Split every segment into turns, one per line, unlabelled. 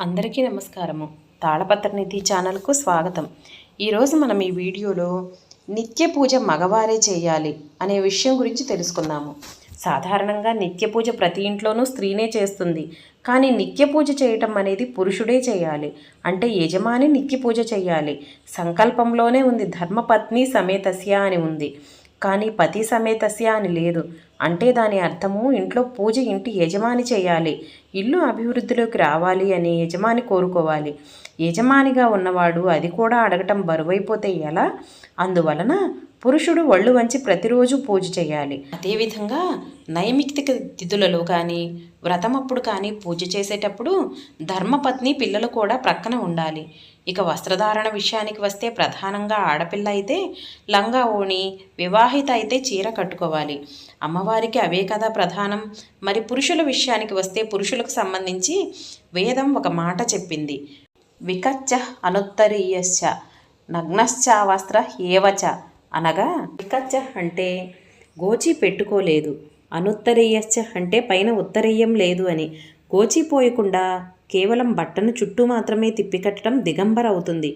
అందరికీ నమస్కారము. తాళపత్ర నిధి ఛానల్కు స్వాగతం. ఈరోజు మనం ఈ వీడియోలో నిత్య పూజ మగవారే చేయాలి అనే విషయం గురించి తెలుసుకుందాము. సాధారణంగా నిత్య పూజ ప్రతి ఇంట్లోనూ స్త్రీనే చేస్తుంది. కానీ నిత్య పూజ చేయటం అనేది పురుషుడే చేయాలి. అంటే యజమాని నిత్య పూజ చేయాలి. సంకల్పంలోనే ఉంది. ధర్మపత్ని సమేతస్య అని ఉంది. కానీ పతి సమేతస్య అని లేదు. అంటే దాని అర్థము ఇంట్లో పూజ ఇంటి యజమాని చేయాలి ఇల్లు అభివృద్ధిలోకి రావాలి అని యజమాని కోరుకోవాలి. యజమానిగా ఉన్నవాడు అది కూడా అడగటం బరువైపోతే ఎలా? అందువలన పురుషుడు ఒళ్ళు వంచి ప్రతిరోజు పూజ చేయాలి. అదేవిధంగా నైమిత్తిక తిథులలో కానీ వ్రతమప్పుడు కానీ పూజ చేసేటప్పుడు ధర్మపత్ని పిల్లలు కూడా ప్రక్కన ఉండాలి. ఇక వస్త్రధారణ విషయానికి వస్తే ప్రధానంగా ఆడపిల్ల అయితే లంగా ఓణి వివాహిత అయితే చీర కట్టుకోవాలి. అమ్మవారికి అవే కదా ప్రధానం. మరి పురుషుల విషయానికి వస్తే పురుషులకు సంబంధించి వేదం ఒక మాట చెప్పింది. వికచ్చ అనుత్తరీయశ్చ నగ్నశ్చావస్త్ర ఏవచ అనగా ఇకచ్చ అంటే గోచి పెట్టుకోలేదు అనుత్తరీయశ్చ అంటే పైన ఉత్తరీయం లేదు అని. గోచి పోయకుండా కేవలం బట్టను చుట్టూ మాత్రమే తిప్పికట్టడం దిగంబర అవుతుంది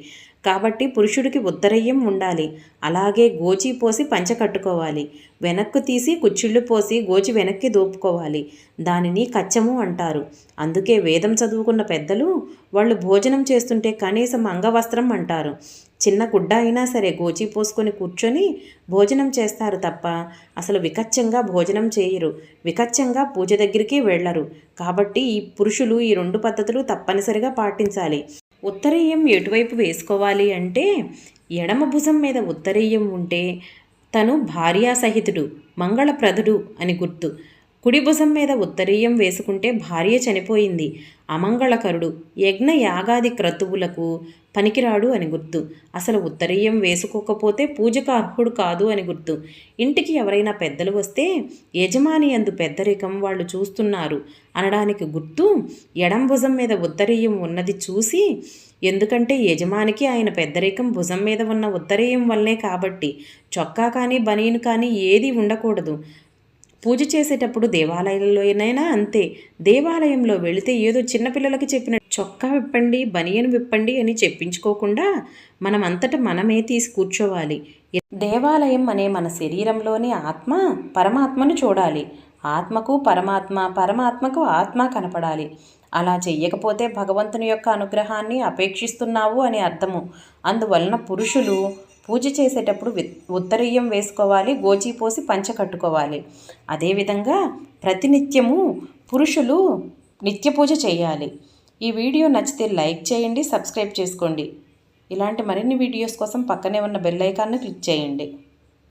కాబట్టి పురుషుడికి ఉత్తరయ్యం ఉండాలి. అలాగే గోచి పోసి పంచ కట్టుకోవాలి. వెనక్కు తీసి కుచ్చిళ్ళు పోసి గోచి వెనక్కి దోపుకోవాలి. దానిని కచ్చము అంటారు. అందుకే వేదం చదువుకున్న పెద్దలు వాళ్ళు భోజనం చేస్తుంటే కనీసం అంగవస్త్రం అంటారు. చిన్న గుడ్డ అయినా సరే గోచి పోసుకొని కూర్చొని భోజనం చేస్తారు తప్ప అసలు వికచ్చంగా భోజనం చేయరు. వికచ్చంగా పూజ దగ్గరికి వెళ్ళరు. కాబట్టి ఈ పురుషులు ఈ రెండు పద్ధతులు తప్పనిసరిగా పాటించాలి. ఉత్తరీయం ఎటువైపు వేసుకోవాలి అంటే ఎడమ భుజం మీద ఉత్తరీయం ఉంటే తను భార్యాసహితుడు మంగళప్రదుడు అని గుర్తు. కుడి భుజం మీద ఉత్తరీయం వేసుకుంటే భార్య చనిపోయింది. అమంగళకరుడు యజ్ఞ యాగాది క్రతువులకు పనికిరాడు అని గుర్తు. అసలు ఉత్తరీయం వేసుకోకపోతే పూజకు అర్హుడు కాదు అని గుర్తు. ఇంటికి ఎవరైనా పెద్దలు వస్తే యజమాని అందు పెద్దరికం వాళ్ళు చూస్తున్నారు అనడానికి గుర్తు ఎడం భుజం మీద ఉత్తరీయం ఉన్నది చూసి ఎందుకంటే యజమానికి ఆయన పెద్దరికం భుజం మీద ఉన్న ఉత్తరీయం వల్లే కాబట్టి చొక్కా కానీ బనీను కానీ ఏది ఉండకూడదు. పూజ చేసేటప్పుడు దేవాలయాల్లోనైనా అంతే. దేవాలయంలో వెళితే ఏదో చిన్నపిల్లలకి చెప్పిన చొక్కా విప్పండి బనియను విప్పండి అని చెప్పించుకోకుండా మనం అంతటా మనమే తీసి కూర్చోవాలి. దేవాలయం అనే మన శరీరంలోని ఆత్మ పరమాత్మను చూడాలి. ఆత్మకు పరమాత్మ పరమాత్మకు ఆత్మ కనపడాలి. అలా చెయ్యకపోతే భగవంతుని యొక్క అనుగ్రహాన్ని అపేక్షిస్తున్నావు అని అర్థము. అందువలన పురుషులు పూజ చేసేటప్పుడు ఉత్తరీయం వేసుకోవాలి గోచి పోసి పంచ కట్టుకోవాలి. అదేవిధంగా ప్రతినిత్యము పురుషులు నిత్య పూజ చేయాలి. ఈ వీడియో నచ్చితే లైక్ చేయండి సబ్స్క్రైబ్ చేసుకోండి. ఇలాంటి మరిన్ని వీడియోస్ కోసం పక్కనే ఉన్న బెల్ ఐకాన్ను క్లిక్ చేయండి.